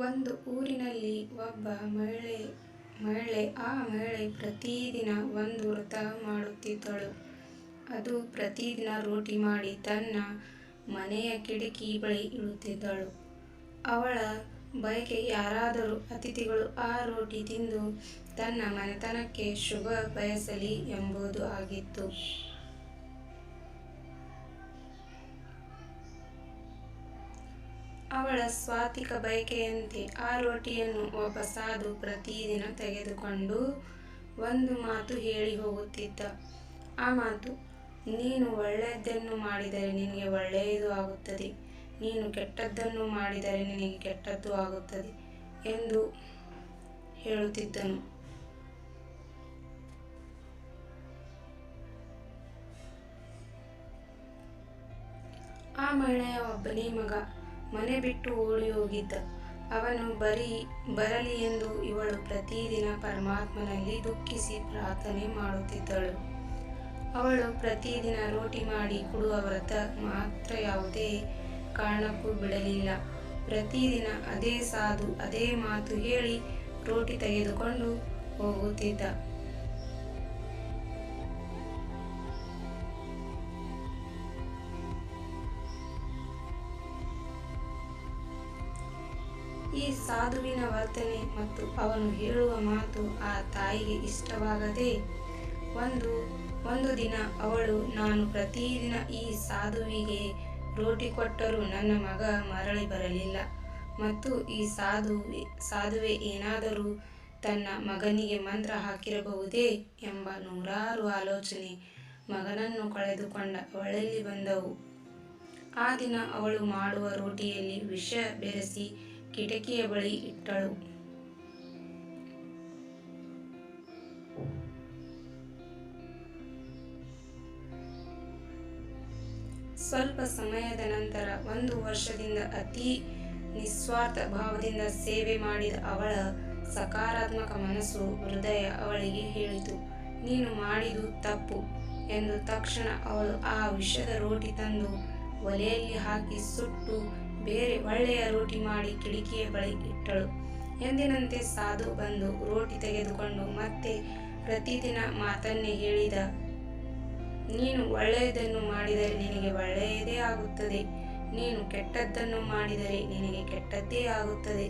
ಒಂದು ಊರಿನಲ್ಲಿ ಒಬ್ಬ ಮಹಿಳೆ ಮಹಿಳೆ, ಆ ಮಹಿಳೆ ಪ್ರತಿದಿನ ಒಂದು ವ್ರತ ಮಾಡುತ್ತಿದ್ದಳು. ಅದು ಪ್ರತಿದಿನ ರೋಟಿ ಮಾಡಿ ತನ್ನ ಮನೆಯ ಕಿಟಕಿ ಬಳಿ ಇಡುತ್ತಿದ್ದಳು. ಅವಳ ಬಯಕೆ ಯಾರಾದರೂ ಅತಿಥಿಗಳು ಆ ರೋಟಿ ತಿಂದು ತನ್ನ ಮನೆತನಕ್ಕೆ ಶುಭ ಬಯಸಲಿ ಎಂಬುದು ಆಗಿತ್ತು. ಅವಳ ಸ್ವಾತಿಕ ಬಯಕೆಯಂತೆ ಆ ರೋಟಿಯನ್ನು ಒಬ್ಬ ಸಾಧು ಪ್ರತಿದಿನ ತೆಗೆದುಕೊಂಡು ಒಂದು ಮಾತು ಹೇಳಿ ಹೋಗುತ್ತಿದ್ದ. ಆ ಮಾತು, "ನೀನು ಒಳ್ಳೆಯದನ್ನು ಮಾಡಿದರೆ ನಿನಗೆ ಒಳ್ಳೆಯದು ಆಗುತ್ತದೆ. ನೀನು ಕೆಟ್ಟದ್ದನ್ನು ಮಾಡಿದರೆ ನಿನಗೆ ಕೆಟ್ಟದ್ದು ಆಗುತ್ತದೆ" ಎಂದು ಹೇಳುತ್ತಿದ್ದನು. ಆ ಮಹಿಳೆಯ ಒಬ್ಬನೇ ಮಗ ಮನೆ ಬಿಟ್ಟು ಓಡಿಹೋಗಿದ್ದ. ಅವನು ಬರಲಿ ಎಂದು ಇವಳು ಪ್ರತಿದಿನ ಪರಮಾತ್ಮನಲ್ಲಿ ದುಃಖಿಸಿ ಪ್ರಾರ್ಥನೆ ಮಾಡುತ್ತಿದ್ದಳು. ಅವಳು ಪ್ರತಿದಿನ ರೋಟಿ ಮಾಡಿ ಕೊಡುವ ವ್ರತ ಮಾತ್ರ ಯಾವುದೇ ಕಾರಣಕ್ಕೂ ಬಿಡಲಿಲ್ಲ. ಪ್ರತಿದಿನ ಅದೇ ಸಾಧು, ಅದೇ ಮಾತು ಹೇಳಿ ರೋಟಿ ತೆಗೆದುಕೊಂಡು ಹೋಗುತ್ತಿದ್ದ. ಈ ಸಾಧುವಿನ ವರ್ತನೆ ಮತ್ತು ಅವನು ಹೇಳುವ ಮಾತು ಆ ತಾಯಿಗೆ ಇಷ್ಟವಾಗದೆ, ಒಂದು ಒಂದು ದಿನ ಅವಳು "ನಾನು ಪ್ರತಿದಿನ ಈ ಸಾಧುವಿಗೆ ರೋಟಿ ಕೊಟ್ಟರೂ ನನ್ನ ಮಗ ಮರಳಿ ಬರಲಿಲ್ಲ ಮತ್ತು ಈ ಸಾಧು, ಸಾಧುವೆ ಏನಾದರೂ ತನ್ನ ಮಗನಿಗೆ ಮಂತ್ರ ಹಾಕಿರಬಹುದೇ" ಎಂಬ ನೂರಾರು ಆಲೋಚನೆ ಮಗನನ್ನು ಕಳೆದುಕೊಂಡ ಅವಳಲ್ಲಿ ಬಂದವು. ಆ ದಿನ ಅವಳು ಮಾಡುವ ರೋಟಿಯಲ್ಲಿ ವಿಷ ಬೆರೆಸಿ ಕಿಟಕಿಯ ಬಳಿ ಇಟ್ಟಳು. ಸ್ವಲ್ಪ ಸಮಯದ ನಂತರ ಒಂದು ವರ್ಷದಿಂದ ಅತಿ ನಿಸ್ವಾರ್ಥ ಭಾವದಿಂದ ಸೇವೆ ಮಾಡಿದ ಅವಳ ಸಕಾರಾತ್ಮಕ ಮನಸ್ಸು ಹೃದಯ ಅವಳಿಗೆ ಹೇಳಿತು, "ನೀನು ಮಾಡಿದು ತಪ್ಪು" ಎಂದು. ತಕ್ಷಣ ಅವಳು ಆ ವಿಷದ ರೋಟಿ ತಂದು ಒಲೆಯಲ್ಲಿ ಹಾಕಿ ಸುಟ್ಟು ಬೇರೆ ಒಳ್ಳೆಯ ರೋಟಿ ಮಾಡಿ ಕಿಟಕಿಯ ಬಳಿ ಇಟ್ಟಳು. ಎಂದಿನಂತೆ ಸಾಧು ಬಂದು ರೋಟಿ ತೆಗೆದುಕೊಂಡು ಮತ್ತೆ ಪ್ರತಿದಿನ ಮಾತನ್ನೇ ಹೇಳಿದ, "ನೀನು ಒಳ್ಳೆಯದನ್ನು ಮಾಡಿದರೆ ನಿನಗೆ ಒಳ್ಳೆಯದೇ ಆಗುತ್ತದೆ. ನೀನು ಕೆಟ್ಟದ್ದನ್ನು ಮಾಡಿದರೆ ನಿನಗೆ ಕೆಟ್ಟದ್ದೇ ಆಗುತ್ತದೆ"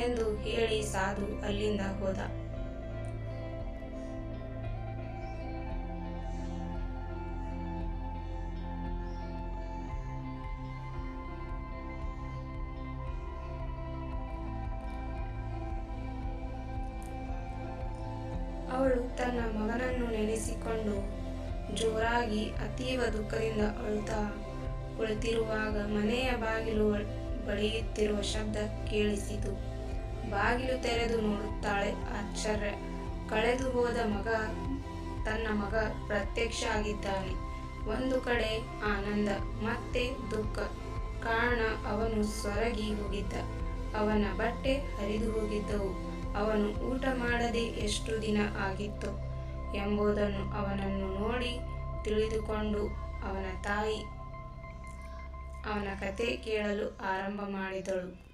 ಎಂದು ಹೇಳಿ ಸಾಧು ಅಲ್ಲಿಂದ ಹೋದ. ಅವಳು ತನ್ನ ಮಗನನ್ನು ನೆನೆಸಿಕೊಂಡು ಜೋರಾಗಿ ಅತೀವ ದುಃಖದಿಂದ ಅಳುತ್ತಾ ಕುಳಿತಿರುವಾಗ ಮನೆಯ ಬಾಗಿಲು ಬಳಿಯುತ್ತಿರುವ ಶಬ್ದ ಕೇಳಿಸಿತು. ಬಾಗಿಲು ತೆರೆದು ನೋಡುತ್ತಾಳೆ ಆಶ್ಚರ್ಯ. ಕಳೆದು ಹೋದ ಮಗ, ತನ್ನ ಮಗ ಪ್ರತ್ಯಕ್ಷ ಆಗಿದ್ದಾನೆ. ಒಂದು ಕಡೆ ಆನಂದ, ಮತ್ತೆ ದುಃಖ. ಕಾರಣ ಅವನು ಸೊರಗಿ ಹೋಗಿದ್ದ. ಅವನ ಬಟ್ಟೆ ಹರಿದು ಹೋಗಿದ್ದವು. ಅವನು ಊಟ ಮಾಡದೆ ಎಷ್ಟು ದಿನ ಆಗಿತ್ತು ಎಂಬುದನ್ನು ಅವನನ್ನು ನೋಡಿ ತಿಳಿದುಕೊಂಡು ಅವನ ತಾಯಿ ಅವನ ಕತೆ ಕೇಳಲು ಆರಂಭ ಮಾಡಿದಳು.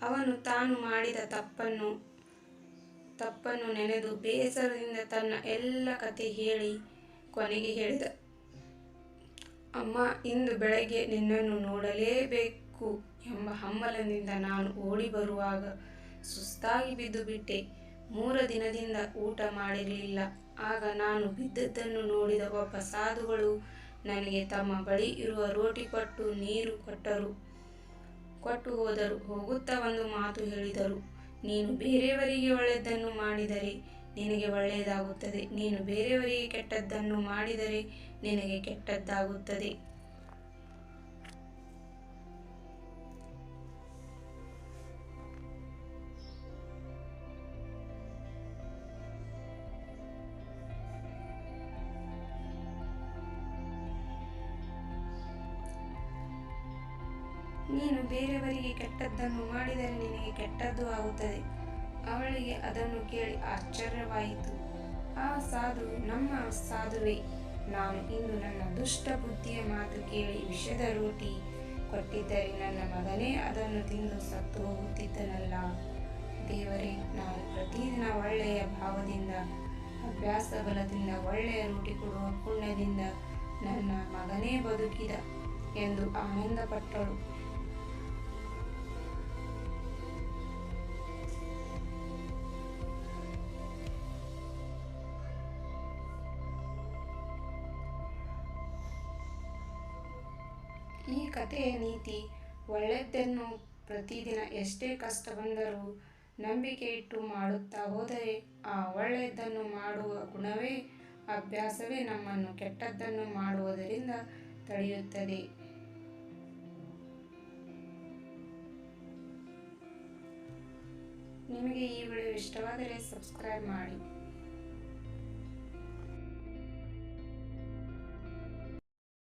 ಅವನು ತಾನು ಮಾಡಿದ ತಪ್ಪನ್ನು ತಪ್ಪನ್ನು ನೆನೆದು ಬೇಸರದಿಂದ ತನ್ನ ಎಲ್ಲ ಕತೆ ಹೇಳಿ ಕೊನೆಗೆ ಹೇಳಿದ "ಅಮ್ಮ, ಇಂದು ಬೆಳಗ್ಗೆ ನಿನ್ನನ್ನು ನೋಡಲೇಬೇಕು ಎಂಬ ಹಂಬಲದಿಂದ ನಾನು ಓಡಿ ಬರುವಾಗ ಸುಸ್ತಾಗಿ ಬಿದ್ದುಬಿಟ್ಟೆ. ಮೂರು ದಿನದಿಂದ ಊಟ ಮಾಡಿರಲಿಲ್ಲ. ಆಗ ನಾನು ಬಿದ್ದದ್ದನ್ನು ನೋಡಿದ ಒಬ್ಬ ಸಾಧುಗಳು ನನಗೆ ತಮ್ಮ ಬಳಿ ಇರುವ ರೋಟಿ ಕೊಟ್ಟು ನೀರು ಕೊಟ್ಟರು ಕೊಟ್ಟು ಹೋದರು. ಹೋಗುತ್ತಾ ಒಂದು ಮಾತು ಹೇಳಿದರು "ನೀನು ಬೇರೆಯವರಿಗೆ ಒಳ್ಳೆಯದನ್ನು ಮಾಡಿದರೆ ನಿನಗೆ ಒಳ್ಳೆಯದಾಗುತ್ತದೆ. ನೀನು ಬೇರೆಯವರಿಗೆ ಕೆಟ್ಟದ್ದನ್ನು ಮಾಡಿದರೆ ನಿನಗೆ ಕೆಟ್ಟದ್ದಾಗುತ್ತದೆ". ನೀನು ಬೇರೆಯವರಿಗೆ ಕೆಟ್ಟದ್ದನ್ನು ಮಾಡಿದರೆ ನಿನಗೆ ಕೆಟ್ಟದ್ದು ಆಗುತ್ತದೆ. ಅವಳಿಗೆ ಅದನ್ನು ಕೇಳಿ ಆಶ್ಚರ್ಯವಾಯಿತು. ಆ ಸಾಧು, ನಮ್ಮ ಸಾಧುವೆ, ನಾನು ಇಂದು ನನ್ನ ದುಷ್ಟ ಬುದ್ಧಿಯ ಮಾತು ಕೇಳಿ ವಿಷದ ರೋಟಿ ಕೊಟ್ಟಿದ್ದರೆ ನನ್ನ ಮಗನೇ ಅದನ್ನು ತಿಂದು ಸತ್ತು ಹೋಗುತ್ತಿದ್ದನಲ್ಲ ದೇವರೇ, ನಾನು ಪ್ರತಿದಿನ ಒಳ್ಳೆಯ ಭಾವದಿಂದ ಅಭ್ಯಾಸ ಬಲದಿಂದ ಒಳ್ಳೆಯ ರೋಟಿ ಕೊಡುವ ಪುಣ್ಯದಿಂದ ನನ್ನ ಮಗನೇ ಬದುಕಿದ ಎಂದು ಆನಂದಪಟ್ಟಳು ಈ ಕಥೆಯ ನೀತಿ ಒಳ್ಳೆಯದನ್ನು ಪ್ರತಿದಿನ ಎಷ್ಟೇ ಕಷ್ಟ ಬಂದರೂ ನಂಬಿಕೆ ಇಟ್ಟು ಮಾಡುತ್ತಾ ಹೋದರೆ ಆ ಒಳ್ಳೆಯದನ್ನು ಮಾಡುವ ಗುಣವೇ ಅಭ್ಯಾಸವೇ ನಮ್ಮನ್ನು ಕೆಟ್ಟದ್ದನ್ನು ಮಾಡುವುದರಿಂದ ತಡೆಯುತ್ತದೆ. ನಿಮಗೆ ಈ ವಿಡಿಯೋ ಇಷ್ಟವಾದರೆ ಸಬ್ಸ್ಕ್ರೈಬ್ ಮಾಡಿ.